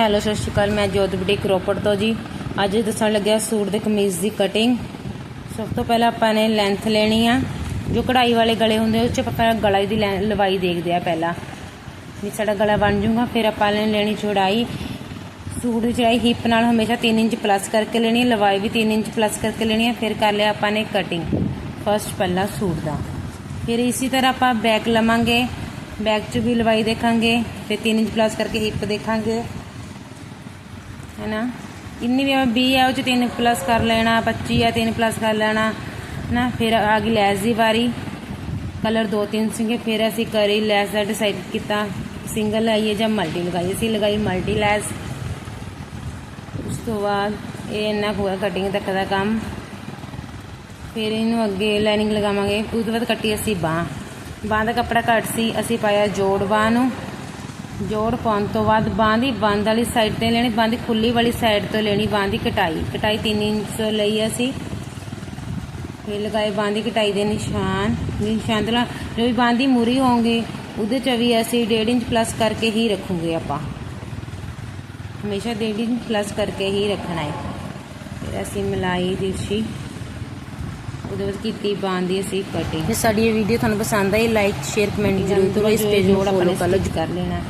Hello, ਸਤਿ ਸ਼੍ਰੀ ਅਕਾਲ, ਮੈਂ ਜੋਤ ਬੁਟੀਕ ਰੋਪੜ ਤੋਂ ਜੀ। ਅੱਜ ਦੱਸਣ ਲੱਗਿਆ ਸੂਟ ਦੇ ਕਮੀਜ਼ ਦੀ ਕਟਿੰਗ ਸਭ ਤੋਂ ਪਹਿਲਾਂ ਆਪਾਂ ਨੇ ਲੈਂਥ ਲੈਣੀ ਆ। ਜੋ ਕਢਾਈ ਵਾਲੇ ਗਲੇ ਹੁੰਦੇ ਉਹ ਚ ਆਪਾਂ ਗਲਾ ਦੀ ਲੈ- ਲੰਬਾਈ ਦੇਖਦੇ ਆ ਪਹਿਲਾਂ। ਵੀ ਸਾਡਾ ਗਲਾ ਬਣ ਜੂਗਾ ਫਿਰ ਆਪਾਂ ਨੇ ਲੈਣੀ ਚੌੜਾਈ। ਸੂਟ ਦੀ ਚੌੜਾਈ ਹਿੱਪ ਨਾਲ ਹਮੇਸ਼ਾ 3 ਇੰਚ ਪਲੱਸ ਕਰਕੇ ਲੈਣੀ ਹੈ ਲੰਬਾਈ ਵੀ 3 ਇੰਚ ਪਲੱਸ ਕਰਕੇ ਲੈਣੀ ਹੈ ਫਿਰ ਕਰ ਲਿਆ ਆਪਾਂ ਨੇ ਕਟਿੰਗ ਫਸਟ ਪੱਲਾ ਸੂਟ ਦਾ। ਫਿਰ ਇਸੇ ਤਰ੍ਹਾਂ ਆਪਾਂ ਬੈਕ ਲਵਾਂਗੇ। ਬੈਕ 'ਚ ਵੀ ਲਵਾਈ ਦੇਖਾਂਗੇ, ਫਿਰ 3 ਇੰਚ ਪਲੱਸ ਕਰਕੇ ਹਿੱਪ ਦੇਖਾਂਗੇ। ਹੈ ਨਾ ਇੰਨੀ ਵੀ 20 ਹੈ ਉਹ ਚ 3 ਪਲੱਸ ਕਰ ਲੈਣਾ 25 ਹੈ 3 ਪਲੱਸ ਕਰ ਲੈਣਾ ਨਾ ਫਿਰ ਆ ਗਈ ਲੈਸ ਦੀ ਵਾਰੀ। ਕਲਰ ਦੋ ਤਿੰਨ ਸੀਗੇ, ਫਿਰ ਅਸੀਂ ਕਰੀ ਲੈਸ ਦਾ ਡਿਸਾਈਡ ਕੀਤਾ। ਸਿੰਗਲ ਲਾਈਏ ਜਾਂ ਮਲਟੀ ਲਗਾਈਏ? ਅਸੀਂ ਲਗਾਈ ਮਲਟੀ ਲੈਸ। ਉਸ ਤੋਂ ਬਾਅਦ ਇਹ ਇੰਨਾ ਹੋਇਆ ਕਟਿੰਗ ਤੱਕ ਦਾ ਕੰਮ। ਫਿਰ ਇਹਨੂੰ ਅੱਗੇ ਲਾਈਨਿੰਗ ਲਗਾਵਾਂਗੇ। ਉਸ ਤੋਂ ਬਾਅਦ ਕੱਟੀ ਅਸੀਂ ਬਾਹ। ਬਾਹ ਦਾ ਕੱਪੜਾ ਘੱਟ ਸੀ, ਅਸੀਂ ਪਾਇਆ ਜੋੜ ਬਾਹ ਨੂੰ। ਜੋੜ ਪਾਉਣ ਤੋਂ ਬਾਅਦ ਬਾਂਹ ਦੀ ਬੰਦ ਵਾਲੀ ਸਾਈਡ ਤੇ ਲੈਣੀ ਬਾਂਹ ਦੀ ਖੁੱਲੀ ਵਾਲੀ ਸਾਈਡ ਤੋਂ ਲੈਣੀ ਬਾਂਹ ਦੀ ਕਟਾਈ। ਕਟਾਈ 3 ਇੰਚ ਲਈ ਅਸੀਂ। ਫਿਰ ਲਗਾਏ ਬਾਂਹ ਦੀ ਕਟਾਈ ਦੇ ਨਿਸ਼ਾਨ। ਨਿਸ਼ਾਨ ਦੇ ਨਾਲ ਜੋ ਵੀ ਬਾਂਹ ਦੀ ਮੂਰੀ ਹੋਣਗੇ ਉਹਦੇ ਚ ਵੀ ਅਸੀਂ 1.5 ਇੰਚ ਪਲੱਸ ਕਰਕੇ ਹੀ ਰੱਖੂਗੇ ਆਪਾਂ। ਹਮੇਸ਼ਾ 1.5 ਇੰਚ ਪਲੱਸ ਕਰਕੇ ਹੀ ਰੱਖਣਾ ਹੈ। ਫਿਰ ਅਸੀਂ ਮਲਾਈ ਦਿਰਸ਼ੀ ਉਹਦੇ ਬਾਅਦ ਕੀਤੀ ਬਾਂਹ ਦੀ ਅਸੀਂ ਕਟਿੰਗ ਜੇ ਸਾਡੀ ਇਹ ਵੀਡੀਓ ਤੁਹਾਨੂੰ ਪਸੰਦ ਆਈ ਲਾਈਕ ਸ਼ੇਅਰ ਕਮੈਂਟ ਜ਼ਰੂਰ ਕਰੋ। ਇਸ ਪੇਜ ਨੂੰ ਫੋਲੋ ਕਰ ਲੈਣਾ।